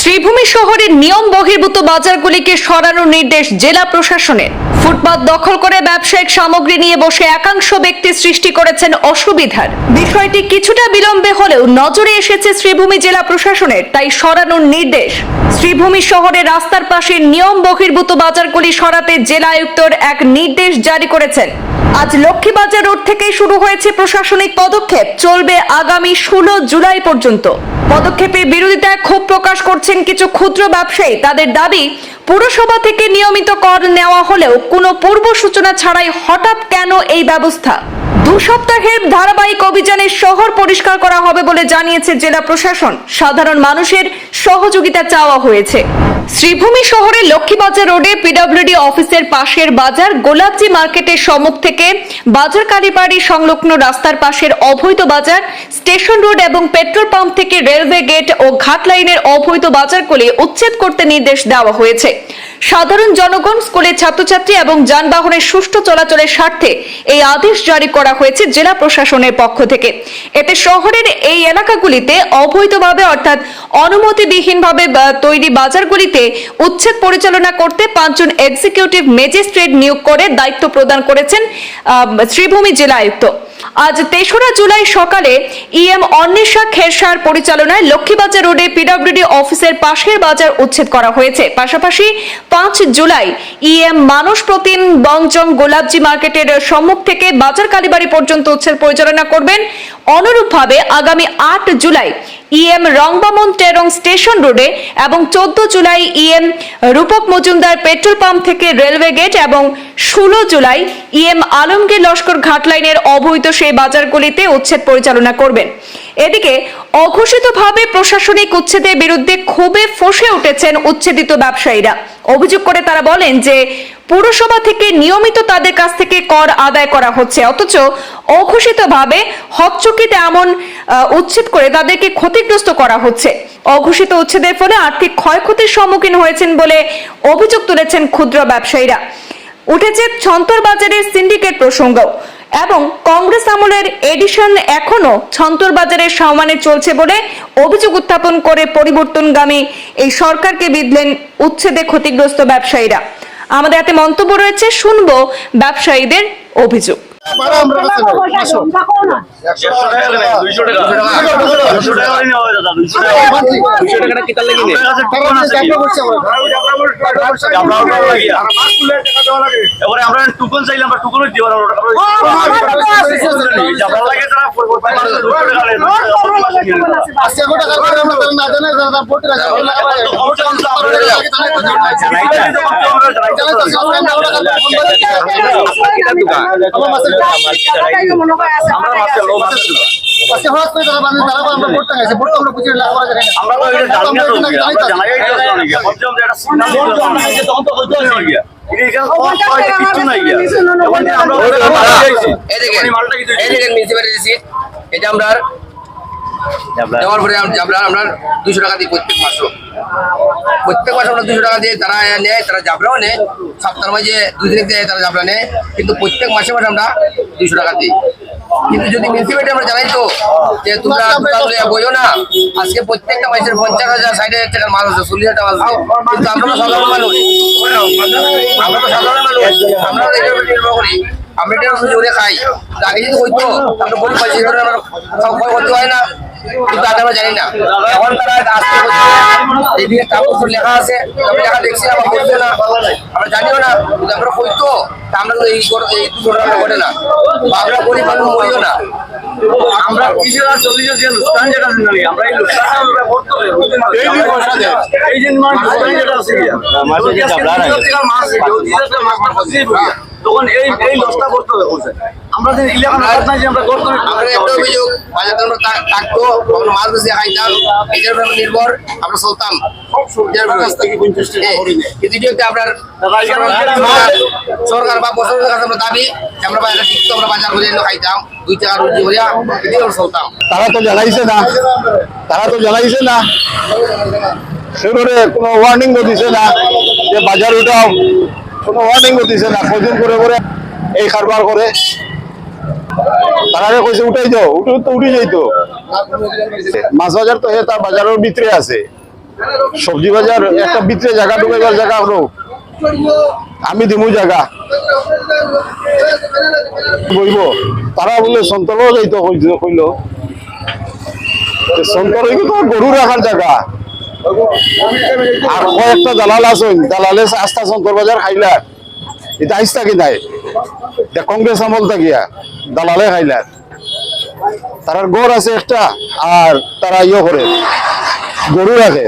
শ্রীভূমি শহরের নিয়ম বহির্ভূত বাজারগুলিকে সরানোর নির্দেশ জেলা প্রশাসনের। ফুটপাত দখল করে ব্যবসায়িক সামগ্রী নিয়ে বসে একাংশ ব্যক্তি সৃষ্টি করেছেন অসুবিধার। বিষয়টি কিছুটা বিলম্বে হলেও নজরে এসেছে শ্রীভূমি জেলা প্রশাসনের, তাই সরানোর নির্দেশ। শ্রীভূমি শহরের রাস্তার পাশে নিয়ম বহির্ভূত বাজারগুলি সরাতে জেলা আয়ুক্তর এক নির্দেশ জারি করেছেন। আজ লক্ষ্মীবাজার রোড থেকেই শুরু হয়েছে প্রশাসনিক পদক্ষেপ। চলবে আগামী ষোলো জুলাই পর্যন্ত। পদক্ষেপের বিরোধিতায় ক্ষোভ প্রকাশ করছেন কিছু ক্ষুদ্র ব্যবসায়ী। তাদের দাবি, পুরসভা থেকে নিয়মিত কর নেওয়া হলেও কোনো পূর্ব সূচনা ছাড়াই হঠাৎ কেন এই ব্যবস্থা? দু সপ্তাহের ধারাবাহিক অভিযানে শহর পরিষ্কার করা হবে বলে জানিয়েছে জেলা প্রশাসন। সাধারণ মানুষের সহযোগিতা চাওয়া হয়েছে। শ্রীভূমি শহরের লক্ষ্মীবাজার রোডে পিডব্লিউডি অফিসের পাশের বাজার গোলাপজি মার্কেটের সম্মুখ থেকে বাজার কালীবাড়ি সংলগ্ন রাস্তার পাশের অবৈধ বাজার, স্টেশন রোড এবং পেট্রোল পাম্প থেকে রেলওয়ে গেট ও ঘাট লাইনের অবৈধ বাজারগুলি উচ্ছেদ করতে নির্দেশ দেওয়া হয়েছে। সাধারণ জনগণ, স্কুলের ছাত্রছাত্রী এবং যানবাহনের সুষ্ঠু চলাচলের স্বার্থে এই আদেশ জারি করা হয়েছে জেলা প্রশাসনের পক্ষ থেকে। এতে শহরের এই এলাকাগুলিতে অবৈধভাবে অর্থাৎ অনুমতিবিহীনভাবে তৈরি বাজারগুলিতে উচ্ছেদ পরিচালনা করতে পাঁচজন এক্সিকিউটিভ ম্যাজিস্ট্রেট নিয়োগ করে দায়িত্ব প্রদান করেছেন শ্রীভূমি জেলা আয়ুক্ত। আজ তেসরা জুলাই সকালে ইএম অন্বেষা খেরসার পরিচালনায় লক্ষ্মীবাজার রোডে পিডব্লিউডি অফিসের পাশের বাজার উচ্ছেদ করা হয়েছে। পাশাপাশি পাঁচ জুলাই ইএম মানস প্রতিম বংজং গোলাপজি মার্কেটের সম্মুখ থেকে বাজার কালীবাড়ি পর্যন্ত উচ্ছেদ পরিচালনা করবেন। অনুরূপভাবে আগামী আট জুলাই ইএম রংবামন টেরং স্টেশন রোডে এবং চোদ্দ July EM Rupak Majumdar petrol pump থেকে রেলওয়ে গেট এবং ষোলো জুলাই ইএম আলমগীর লস্কর ঘাট লাইনের অবৈধ সেই বাজারগুলিতে উচ্ছেদ পরিচালনা করবেন। এদিকে, অঘোষিতভাবে প্রশাসনিক উচ্ছেদের বিরুদ্ধে ক্ষোভে ফসে উঠেছেন উচ্ছেদিত ব্যবসায়ীরা। অভিযোগ করে তারা বলেন যে, পুরসভা থেকে নিয়মিত তাদের কাছ থেকে কর আদায় করা হচ্ছে, অথচ অঘোষিতভাবে হকচকিতে এমন উচ্ছেদ করে তাদেরকে ক্ষতিগ্রস্ত করা হচ্ছে। অঘোষিত উচ্ছেদের ফলে আর্থিক ক্ষয়ক্ষতির সম্মুখীন হয়েছেন বলে অভিযোগ তুলেছেন ক্ষুদ্র ব্যবসায়ীরা। উঠেছে ছন্তর বাজারের সিন্ডিকেট প্রসঙ্গ এবং কংগ্রেস আমলের এডিশন এখনও ছন্তর বাজারের সমানে চলছে বলে অভিযোগ উত্থাপন করে পরিবর্তনগামী এই সরকারকে বিধলেন উচ্ছেদে ক্ষতিগ্রস্ত ব্যবসায়ীরা। আমাদের হাতে মন্তব্য রয়েছে, শুনব ব্যবসায়ীদের অভিযোগ। টাকা টাকাটা কিতার লাগি এবারে আমরা টুকন চাইলাম, আমরা টুকনও দিতে পারব না। আমরা- জাবরা লাগে তারা আজকে মাসে মাসে হঠাৎ করে তারা তারা আমরা আমরা আমরা তো এটা জানি না আমরা জানাই জানি না। ভাবছিলাম যে এটা সিগন্যাল দিতে তখন তো হইতে গিয়া। এটা আমরা দেওয়ার পরে আমরা দুশো টাকা দিই প্রত্যেক মাসও প্রত্যেক মাসে আমরা দুশো টাকা দিয়ে তারা নেয় তারা জাবরাও নেয়। সপ্তাহের মাঝে দুই দিন দেয় তারা জাবরা নেয়। কিন্তু প্রত্যেক মাসে মাসে আমরা দুশো টাকা দিই। কিন্তু যদি মিউনিসিপ্যালিটি আমরা জানাই তো যে তোমরা বইও না আজকে প্রত্যেকটা মানুষের পঞ্চাশ হাজার ষাট হাজার টাকার মাল আছে চল্লিশ হাজার মাল আছে। কিন্তু আমরা সাধারণ মানুষ। আমরা তো সাধারণ মানুষ। আমরা নির্ভর করি আমরা এটা জোরে খাই আগে যদি হইতো আমরা বলি পাইছি ধরনের আমার সব ক্ষয় করতে হয় না কিন্তু আগে আমরা জানি না এখন তারা আসতে হচ্ছে এদিকে কাগজ লেখা আছে আমি লেখা দেখছি আমার বলছে না আমরা জানিও না কিন্তু আমরা হইতো আমরা তো এই এই দুর্ঘটনা ঘটে না বা আমরা গরিব মানুষ মরিও না আমরা তিরিশ হাজার চল্লিশ যে লোকসান যেটা আমরা এই লোকসানটা আমরা করতে হবে, বুঝতে পারছি? এই যে মানে যেটা আছে মাছ তখন এই এই লসটা করতে হবে বলছে। আমরা যে ইলেকশন না যে আমরা করতে আমরা একটা অভিযোগ বাজার আমরা থাকতো আমরা মাছ বেশি খাইতাম এটার উপর নির্ভর আমরা চলতাম। যেহেতু আপনার সরকার বা প্রশাসনের কাছে আমরা দাবি যে আমরা বাজার ঠিক আমরা বাজার করে খাইতাম দুই টাকা রুজি করিয়া এটাই আমরা চলতাম। তারা তো জানাইছে না। তারা তো জানাইছে না। সেগুলো কোনো ওয়ার্নিং দিছে না যে বাজার উঠাও কোনো ওয়ার্নিং দিছে না কদিন করে করে এই কারবার করে। তারা কইছে, উঠাই যাও উঠে তো উঠে যাইতো। মাছ বাজার তো হে তার বাজারের ভিতরে আছে। সবজি বাজার, একটা ভিতরে জায়গা ঢুকাইবার জায়গা হলো। আমি দিমু জায়গা। বইব। তারা বলে সন্তরও যাইতো, কইল- হইব তো গরু রাখার জায়গা। আর কয়েকটা দালাল আছেন, দালালে আস্থা শঙ্কর বাজার খাইলার এটা আইসা কি নাই? কংগ্রেস আমল থাকিয়া দালালে খাইলার তারার গড় আছে একটা, আর তারা ইয়ে করে, গরু রাখে।